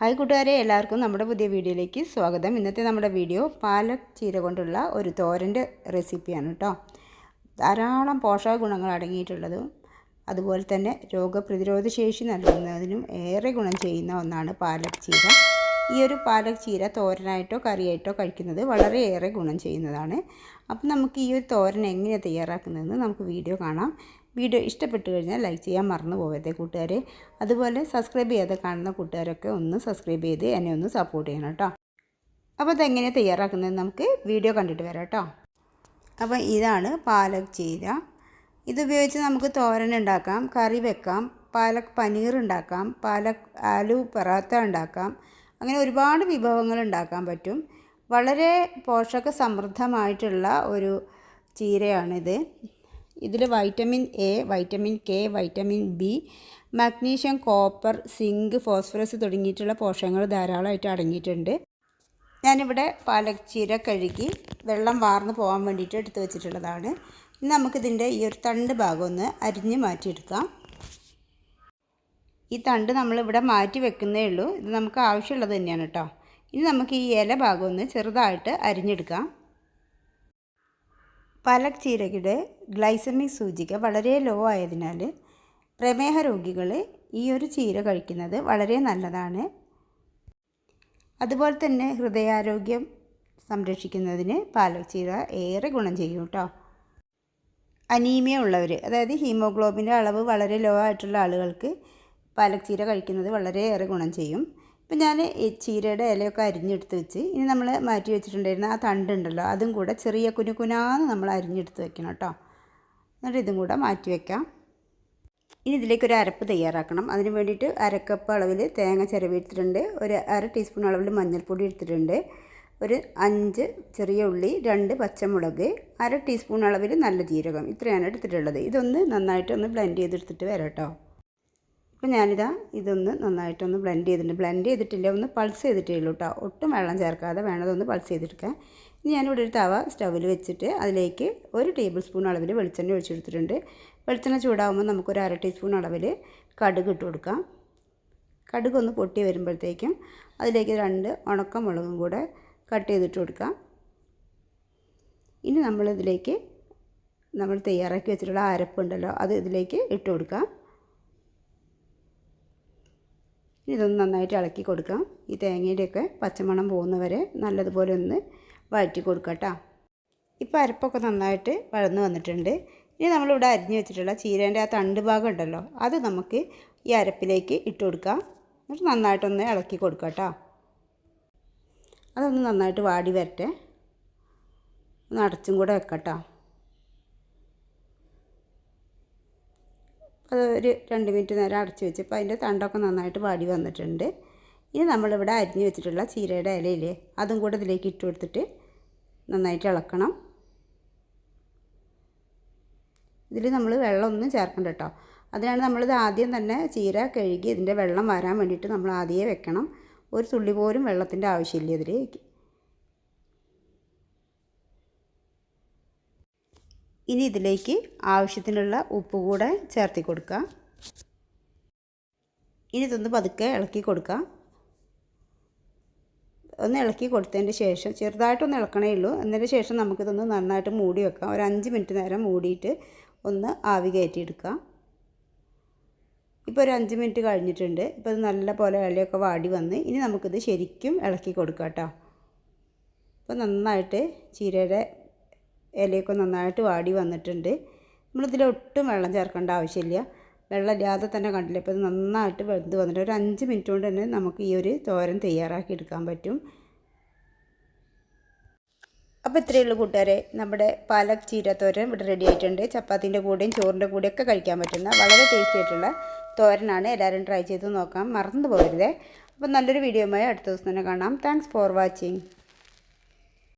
Hi കൂട്ടുകാരെ എല്ലാവർക്കും നമ്മുടെ പുതിയ വീഡിയോയിലേക്ക് സ്വാഗതം. ഇന്നത്തെ നമ്മുടെ വീഡിയോ പാലക് ചീര കൊണ്ടുള്ള ഒരു തോരന്റെ റെസിപ്പിയാണ് കേട്ടോ ധാരാളം പോഷക ഗുണങ്ങൾ അടങ്ങിയിട്ടുള്ളതും. അതുപോലെ തന്നെ രോഗപ്രതിരോധ ശേഷി നൽകുന്നതിനും ഏറെ ഗുണം ചെയ്യുന്ന ഒന്നാണ് പാലക് ചീര. ഈ ഒരു പാലക് ചീര തോരനായിട്ടോ കറിയായിട്ടോ കഴിക്കുന്നത് വളരെയേറെ ഗുണം ചെയ്യുന്നതാണ്. അപ്പം നമുക്ക് ഈ ഒരു തോരൻ എങ്ങനെ തയ്യാറാക്കുന്നതെന്ന് നമുക്ക് വീഡിയോ കാണാം. വീഡിയോ ഇഷ്ടപ്പെട്ടു കഴിഞ്ഞാൽ ലൈക്ക് ചെയ്യാൻ മറന്നു പോകരുതേ കൂട്ടുകാരെ. അതുപോലെ സബ്സ്ക്രൈബ് ചെയ്യാതെ കാണുന്ന കൂട്ടുകാരൊക്കെ ഒന്ന് സബ്സ്ക്രൈബ് ചെയ്ത് എന്നെ ഒന്ന് സപ്പോർട്ട് ചെയ്യണം കേട്ടോ. അപ്പോൾ അതെങ്ങനെയാണ് തയ്യാറാക്കുന്നത് നമുക്ക് വീഡിയോ കണ്ടിട്ട് വരാം കേട്ടോ. അപ്പോൾ ഇതാണ് പാലക് ചീര. ഇതുപയോഗിച്ച് നമുക്ക് തോരൻ ഉണ്ടാക്കാം കറി വെക്കാം പാലക് പനീർ ഉണ്ടാക്കാം പാലക് ആലു പൊറാത്ത ഉണ്ടാക്കാം. അങ്ങനെ ഒരുപാട് വിഭവങ്ങൾ ഉണ്ടാക്കാൻ പറ്റും. വളരെ പോഷക സമൃദ്ധമായിട്ടുള്ള ഒരു ചീരയാണിത്. ഇതിൽ vitamin A vitamin K vitamin B magnesium copper zinc phosphorus തുടങ്ങിയിട്ടുള്ള പോഷകങ്ങൾ ധാരാളമായിട്ട് അടങ്ങിയിട്ടുണ്ട്. ഞാനിവിടെ പാലക് ചീര കഴുകി വെള്ളം വാർന്ന് പോകാൻ വേണ്ടിയിട്ട് എടുത്തു വെച്ചിട്ടുള്ളതാണ്. ഇനി നമുക്കിതിന്റെ ഈ ഒരു തണ്ട് ഭാഗം ഒന്ന് അരിഞ്ഞ് മാറ്റിയെടുക്കാം. ഈ തണ്ട് നമ്മളിവിടെ മാറ്റി വെക്കുന്നേ ഉള്ളൂ. ഇത് നമുക്ക് ആവശ്യമുള്ളത് തന്നെയാണ് കേട്ടോ. ഇനി നമുക്ക് ഈ ഇല ഭാഗം ഒന്ന് ചെറുതായിട്ട് അരിഞ്ഞെടുക്കാം. പാലക് ചീരയുടെ ഗ്ലൈസമിക് സൂചിക വളരെ ലോ ആയതിനാൽ പ്രമേഹ രോഗികൾ ഈ ഒരു ചീര കഴിക്കുന്നത് വളരെ നല്ലതാണ്. അതുപോലെ തന്നെ ഹൃദയാരോഗ്യം സംരക്ഷിക്കുന്നതിന് പാലക് ചീര ഏറെ ഗുണം ചെയ്യും കേട്ടോ അനീമിയ ഉള്ളവർ അതായത് ഹീമോഗ്ലോബിന്റെ അളവ് വളരെ ലോ ആയിട്ടുള്ള ആളുകൾക്ക് പാലക് ചീര കഴിക്കുന്നത് വളരെയേറെ ഗുണം ചെയ്യും. ഇപ്പം ഞാൻ ചീരയുടെ ഇലയൊക്കെ അരിഞ്ഞെടുത്ത് വെച്ച് ഇനി നമ്മൾ മാറ്റി വെച്ചിട്ടുണ്ടായിരുന്ന ആ തണ്ടുണ്ടല്ലോ അതും കൂടെ ചെറിയ കുനു കുനാന്ന് നമ്മൾ അരിഞ്ഞെടുത്ത് വെക്കണം കേട്ടോ. എന്നിട്ട് ഇതും കൂടെ മാറ്റി വെക്കാം. ഇനി ഇതിലേക്ക് ഒരു അരപ്പ് തയ്യാറാക്കണം. അതിന് വേണ്ടിയിട്ട് അരക്കപ്പ് അളവിൽ തേങ്ങ ചിരവിയെടുത്തിട്ടുണ്ട് ഒരു അര ടീസ്പൂൺ അളവിൽ മഞ്ഞൾപ്പൊടി എടുത്തിട്ടുണ്ട് ഒരു അഞ്ച് ചെറിയ ഉള്ളി രണ്ട് പച്ചമുളക് അര ടീസ്പൂൺ അളവിൽ നല്ല ജീരകം ഇത്രയാണ് എടുത്തിട്ടുള്ളത്. ഇതൊന്ന് നന്നായിട്ട് ഒന്ന് ബ്ലെൻഡ് ചെയ്തെടുത്തിട്ട് വരാം കേട്ടോ. അപ്പോൾ ഞാനിതാ ഇതൊന്ന് നന്നായിട്ടൊന്ന് ബ്ലെൻഡ് ചെയ്തിട്ടുണ്ട്. ബ്ലെൻഡ് ചെയ്തിട്ടില്ല ഒന്ന് പൾസ് ചെയ്തിട്ടേ ഉള്ളൂ കേട്ടോ ഒട്ടും വെള്ളം ചേർക്കാതെ വേണതൊന്ന് പൾസ് ചെയ്തെടുക്കാം ഇനി ഞാനിവിടെ ഒരു തവ സ്റ്റൗവിൽ വെച്ചിട്ട് അതിലേക്ക് ഒരു ടേബിൾ സ്പൂൺ അളവിൽ വെളിച്ചെണ്ണ ഒഴിച്ചെടുത്തിട്ടുണ്ട് വെളിച്ചെണ്ണ ചൂടാകുമ്പോൾ നമുക്കൊരു അര ടീസ്പൂൺ അളവിൽ കടുക് ഇട്ട് കൊടുക്കാം. കടുക് ഒന്ന് പൊട്ടി വരുമ്പോഴത്തേക്കും അതിലേക്ക് രണ്ട് ഉണക്കമുളകും കൂടെ കട്ട് ചെയ്തിട്ട് കൊടുക്കാം. ഇനി നമ്മളിതിലേക്ക് നമ്മൾ തയ്യാറാക്കി വെച്ചിട്ടുള്ള അരപ്പുണ്ടല്ലോ അത് ഇതിലേക്ക് ഇട്ട് കൊടുക്കാം. ഇതൊന്ന് നന്നായിട്ട് ഇളക്കി കൊടുക്കാം. ഈ തേങ്ങയുടെയൊക്കെ പച്ചമണം പോകുന്നവരെ നല്ലതുപോലെ ഒന്ന് വഴറ്റി കൊടുക്കാം കേട്ടോ. ഇപ്പോൾ അരപ്പൊക്കെ നന്നായിട്ട് വഴന്ന് വന്നിട്ടുണ്ട്. ഇനി നമ്മളിവിടെ അരിഞ്ഞു വെച്ചിട്ടുള്ള ചീരേന്റെ ആ തണ്ട് ഭാഗം ഉണ്ടല്ലോ അത് നമുക്ക് ഈ അരപ്പിലേക്ക് ഇട്ട് കൊടുക്കാം. എന്നിട്ട് നന്നായിട്ടൊന്ന് ഇളക്കി കൊടുക്കാം കേട്ടോ. അതൊന്ന് നന്നായിട്ട് വാടി വരട്ടെ. ഒന്ന് അടച്ചും കൂടെ വെക്കട്ടോ അത് ഒരു രണ്ട് മിനിറ്റ് നേരം അടച്ചു വെച്ചപ്പോൾ അതിന്റെ തണ്ടൊക്കെ നന്നായിട്ട് വാടി വന്നിട്ടുണ്ട്. ഇനി നമ്മളിവിടെ അരിഞ്ഞ് വെച്ചിട്ടുള്ള ചീരയുടെ ഇലയില്ലേ അതും കൂടെ ഇതിലേക്ക് ഇട്ട് കൊടുത്തിട്ട് നന്നായിട്ട് ഇളക്കണം. ഇതിൽ നമ്മൾ വെള്ളമൊന്നും ചേർക്കണ്ട കേട്ടോ. അതിനാണ് നമ്മളിത് ആദ്യം തന്നെ ചീര കഴുകി ഇതിന്റെ വെള്ളം വരാൻ വേണ്ടിയിട്ട് നമ്മൾ ആദ്യമേ വെക്കണം. ഒരു തുള്ളി പോലും വെള്ളത്തിന്റെ ആവശ്യമില്ല ഇതിലേക്ക്. ഇനി ഇതിലേക്ക് ആവശ്യത്തിനുള്ള ഉപ്പ് കൂടെ ചേർത്തി കൊടുക്കുക. ഇനി ഇതൊന്ന് പതുക്കെ ഇളക്കി കൊടുക്കുക. ഒന്ന് ഇളക്കി കൊടുത്തതിന് ശേഷം ചെറുതായിട്ടൊന്ന് ഇളക്കണേ ഉള്ളൂ. എന്നതിന് ശേഷം നമുക്കിതൊന്ന് നന്നായിട്ട് മൂടി വെക്കാം. ഒരു അഞ്ച് മിനിറ്റ് നേരം മൂടിയിട്ട് ഒന്ന് ആവി കയറ്റിയെടുക്കാം ഇപ്പോൾ ഒരു അഞ്ച് മിനിറ്റ് കഴിഞ്ഞിട്ടുണ്ട്. ഇപ്പോൾ ഇത് നല്ല പോലെ ഇലയൊക്കെ വാടി വന്ന് ഇനി നമുക്കിത് ശരിക്കും ഇളക്കി കൊടുക്കാം കേട്ടോ. ഇപ്പോൾ നന്നായിട്ട് ചീരയുടെ ഇലയൊക്കെ നന്നായിട്ട് വാടി വന്നിട്ടുണ്ട്. നമ്മളിതിൽ ഒട്ടും വെള്ളം ചേർക്കേണ്ട ആവശ്യമില്ല. വെള്ളം ഇല്ലാതെ തന്നെ കണ്ടില്ല. ഇപ്പോൾ ഇത് നന്നായിട്ട് വെന്ത് വന്നിട്ട് ഒരു അഞ്ച് മിനിറ്റ് കൊണ്ട് തന്നെ നമുക്ക് ഈ ഒരു തോരൻ തയ്യാറാക്കി എടുക്കാൻ പറ്റും. അപ്പോൾ ഇത്രയേ ഉള്ളൂ കൂട്ടുകാരെ. നമ്മുടെ പാലക് ചീരത്തോരൻ ഇവിടെ റെഡി ആയിട്ടുണ്ട്. ചപ്പാത്തിന്റെ കൂടെയും ചോറിന്റെ കൂടെയൊക്കെ കഴിക്കാൻ പറ്റുന്ന വളരെ ടേസ്റ്റി ആയിട്ടുള്ള തോരനാണ്. എല്ലാവരും ട്രൈ ചെയ്ത് നോക്കാം. മറന്നു പോകരുതേ. അപ്പോൾ നല്ലൊരു വീഡിയോയുമായി അടുത്ത ദിവസം തന്നെ കാണാം. Thanks for watching